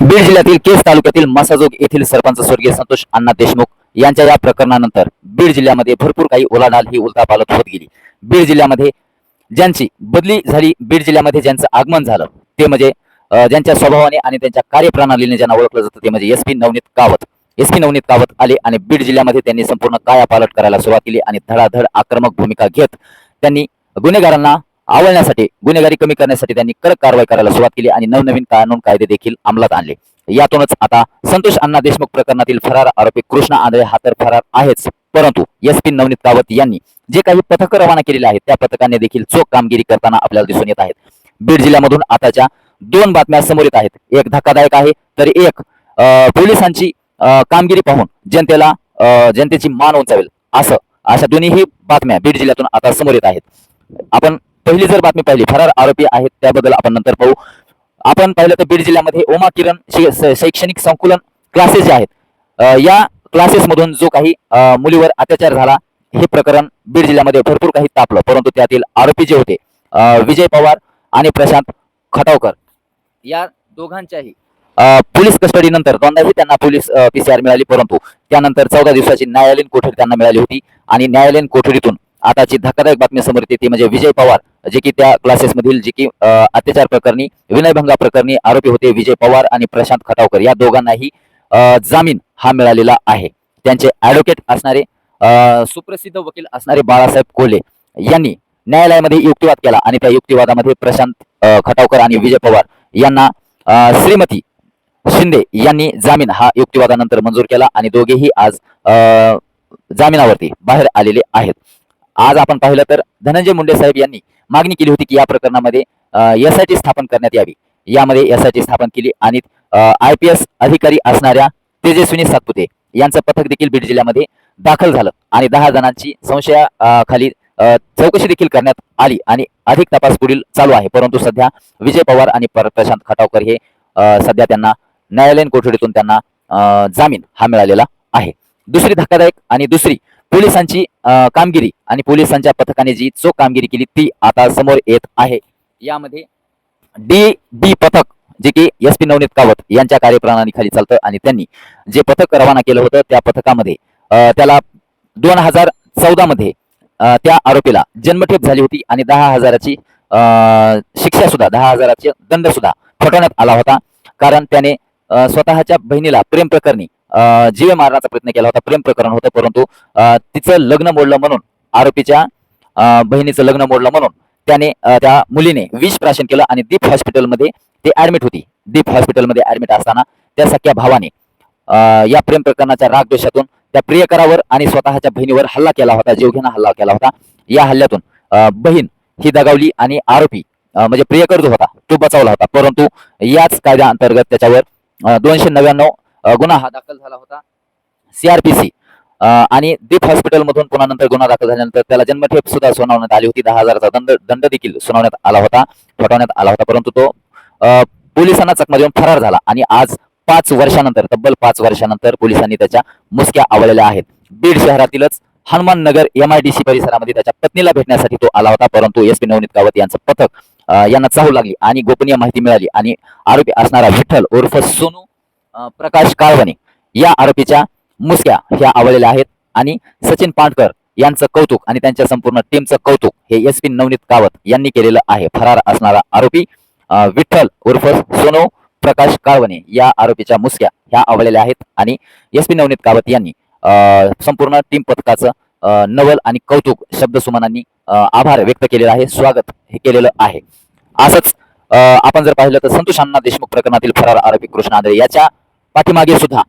बीड जिल्ह्यातील केस तालुक्यातील मसाजोग येथील सरपंच स्वर्गीय संतोष अण्णा देशमुख यांच्या या प्रकरणानंतर बीड जिल्ह्यामध्ये भरपूर काही ओलाढाल ही उलथापालथ होत गेली. बीड जिल्ह्यामध्ये ज्यांची बदली झाली बीड जिल्ह्यामध्ये ज्यांचं आगमन झालं ते म्हणजे ज्यांच्या स्वभावाने आणि त्यांच्या कार्यप्रणालीने ज्यांना ओळखलं जातं ते म्हणजे S P Navneet Kawat. S P Navneet Kawat आले आणि बीड जिल्ह्यामध्ये त्यांनी संपूर्ण कायापालट करायला सुरुवात केली आणि धडाधड आक्रमक भूमिका घेत त्यांनी गुन्हेगारांना आवळण्यासाठी गुन्हेगारी कमी करण्यासाठी त्यांनी कडक कारवाई करायला सुरुवात केली आणि नवनवीन कानून कायदे देखील अंमलात आणले. यातूनच आता संतोष अण्णा देशमुख प्रकरणातील फरार आरोपी कृष्णा आंधळे हा तर फरार आहेच. परंतु एस पी नवनीत कावत यांनी जे काही पथक रवाना केलेले आहेत त्या पथकाने देखील चोख कामगिरी करताना आपल्याला दिसून येत आहेत. बीड जिल्ह्यामधून आताच्या दोन बातम्या समोर येत आहेत. एक धक्कादायक आहे तर एक अं, पोलिसांची कामगिरी पाहून जनतेला अं, जनतेची मान उंचावेल. असं अशा दोन्हीही बातम्या बीड जिल्ह्यातून आता समोर येत आहेत. आपण पहिली जर बातमी पाहिली फरार आरोपी आहेत त्याबद्दल आपण नंतर पाहू. आपण पाहिलं तर बीड जिल्ह्यामध्ये ओमा किरण शै- शैक्षणिक संकुलन क्लासेस जे आहेत या क्लासेसमधून जो काही मुलीवर अत्याचार झाला हे प्रकरण बीड जिल्ह्यामध्ये भरपूर काही तापलं परंतु त्यातील आरोपी जे होते विजय पवार आणि प्रशांत खटावकर या दोघांच्याही पोलीस कस्टडीनंतर दोनदाही त्यांना पोलीस पीसीआर मिळाली परंतु त्यानंतर चौदा दिवसाची न्यायालयीन कोठडी त्यांना मिळाली होती आणि न्यायालयीन कोठडीतून आताची धक्कादायक बातमी समोर येते ती म्हणजे विजय पवार जे की त्या क्लासेस मधील जे की अत्याचार प्रकरणी विनयभंगा प्रकरणी आरोपी होते विजय पवार आणि प्रशांत खटावकर या दोघांनाही जामीन हा मिळालेला आहे. त्यांचे ऍडव्होकेट असणारे सुप्रसिद्ध वकील असणारे बाळासाहेब कोल्हे यांनी न्यायालयामध्ये युक्तिवाद केला आणि त्या युक्तिवादामध्ये प्रशांत खटावकर आणि विजय पवार यांना श्रीमती शिंदे यांनी जामीन हा युक्तिवादानंतर मंजूर केला आणि दोघेही आज जामिनावरती बाहेर आलेले आहेत. आज आपण पाहिलं तर धनंजय मुंडे साहेब यांनी मागणी केली होती की या प्रकरणामध्ये एस आय टी स्थापन करण्यात यावी. यामध्ये एस आय टी स्थापन केली आणि आय पी एस अधिकारी असणाऱ्या तेजस्विनी सातपुते यांचं पथक देखील बीड जिल्ह्यामध्ये दाखल झालं आणि दहा जणांची संशया खाली चौकशी देखील करण्यात आली आणि अधिक तपास पुढील चालू आहे. परंतु सध्या विजय पवार आणि पर- प्रशांत खटावकर हे सध्या त्यांना न्यायालयीन कोठडीतून त्यांना जामीन हा मिळालेला आहे. दुसरी धक्कादायक आणि दुसरी पोलिसांची कामगिरी आणि पोलिसांच्या पथकाने जी चोख कामगिरी केली ती आता समोर येत आहे. यामध्ये डी बी पथक जे की एस पी नवनीत कावत यांच्या कार्यप्रणालीखाली चालतं आणि त्यांनी जे पथक रवाना केलं होतं त्या पथकामध्ये त्याला दोन हजार चौदामध्ये त्या आरोपीला जन्मठेप झाली होती आणि दहा हजाराची शिक्षा सुद्धा दहा हजाराचे दंड सुद्धा फटवण्यात आला होता. कारण त्याने स्वतःच्या बहिणीला प्रेम प्रकरणी जीवे मारण्याचा प्रयत्न केला होता प्रेम प्रकरण होतं परंतु तिचं लग्न मोडलं म्हणून आरोपीच्या बहिणीचं लग्न मोडलं म्हणून त्याने त्या मुलीने विष प्राशन केलं आणि दीप हॉस्पिटलमध्ये ते ऍडमिट होती. दीप हॉस्पिटलमध्ये ऍडमिट असताना त्या सख्या भावाने या प्रेम प्रकरणाच्या राग द्वेषातून त्या प्रियकरावर आणि स्वतःच्या बहिणीवर हल्ला केला होता जीवघेणा हल्ला केला होता. या हल्ल्यातून बहीण ही दगावली आणि आरोपी म्हणजे प्रियकर जो होता तो बचावला होता. परंतु याच कायद्या अंतर्गत त्याच्यावर दोनशे नव्याण्णव गुन्हा हा दाखल झाला होता. सीआरपीसी आणि दीप हॉस्पिटलमधून पुन्हा नंतर गुन्हा दाखल झाल्यानंतर त्याला जन्मठेप सुद्धा सुनावण्यात आली होती. दहा हजाराचा दंड दंड देखील सुनावण्यात आला होता ठोठावण्यात आला होता. परंतु तो पोलिसांना चकमा देऊन फरार झाला. आणि आज पाच वर्षानंतर तब्बल पाच वर्षानंतर पोलिसांनी त्याच्या मुसक्या आवळलेल्या आहेत. बीड शहरातीलच हनुमान नगर एमआयडीसी परिसरामध्ये त्याच्या पत्नीला भेटण्यासाठी तो आला होता. परंतु एस पी नवनीत कावत यांचं पथक यांना चाहू लागली आणि गोपनीय माहिती मिळाली. आणि आरोपी असणारा विठ्ठल उर्फ सोनू प्रकाश काळवणे या आरोपीच्या मुसक्या ह्या आवडलेल्या आहेत. आणि सचिन पांडकर यांचं कौतुक आणि त्यांच्या संपूर्ण टीमचं कौतुक हे एस पी नवनीत कावत यांनी केलेलं आहे. फरार असणारा आरोपी विठ्ठल उर्फ सोनू प्रकाश काळवणे या आरोपीच्या मुसक्या ह्या आवडलेल्या आहेत. आणि एस पी नवनीत कावत यांनी संपूर्ण टीम पथकाचं नवल आणि कौतुक शब्दसुमनांनी आभार व्यक्त केलेला आहे स्वागत हे केलेलं आहे. असंच आपण जर पाहिलं तर संतोष अण्णा देशमुख प्रकरणातील फरार आरोपी कृष्ण आंधळे याच्या पाठीमागे सुद्धा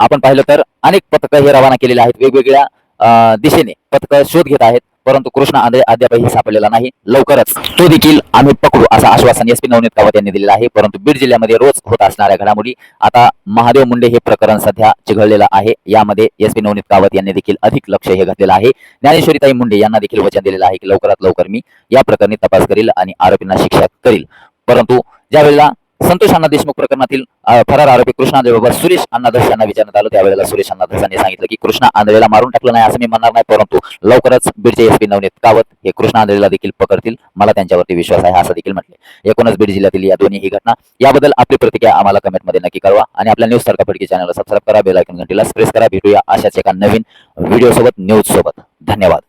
आपण पाहिलं तर अनेक पथकं हे रवाना केलेले आहेत. वेगवेगळ्या दिशेने पथकं शोध घेत आहेत. परंतु कृष्ण आंधळे अद्यापही सापडलेला नाही. लवकरच तो देखील आम्ही पकडू असं आश्वासन एस पी नवनीत कावत यांनी दिलेलं आहे. परंतु बीड जिल्ह्यामध्ये रोज होत असणाऱ्या घडामोडी आता महादेव मुंडे हे प्रकरण सध्या चिघळलेलं आहे. यामध्ये एस पी नवनीत कावत यांनी देखील अधिक लक्ष हे घातलेलं आहे. ज्ञानेश्वरीताई मुंडे यांना देखील वचन दिलेलं आहे की लवकरात लवकर मी या प्रकरणी तपास करील आणि आरोपींना शिक्षा करील. परंतु ज्यावेळेला संतोष अण्णा देशमुख प्रकरणातील फरार आरोपी कृष्णा आंधळेबाबत सुरेश अण्णाधस यांना विचारण्यात आलं त्यावेळेला सुरेश अण्णाधस यांनी सांगितलं की कृष्णा आंधळेला मारून टाकलं नाही असं मी म्हणणार नाही परंतु लवकरच बीडचे एसपी नवनीत कावत हे कृष्णा आंधळेला देखील पकडतील. मला त्यांच्यावरती विश्वास आहे असं देखील म्हटले एकूणच बीड जिल्ह्यातील या दोन्ही ही घटना. याबद्दल आपली प्रतिक्रिया आम्हाला कमेंटमध्ये नक्की कळवा आणि आपल्या न्यूज तारका फडकी चॅनलला सबस्क्राईब करा बेलायकन घंटीला प्रेस करा. भेटूया अशाच एका नवीन व्हिडिओ सोबत न्यूज सोबत. धन्यवाद.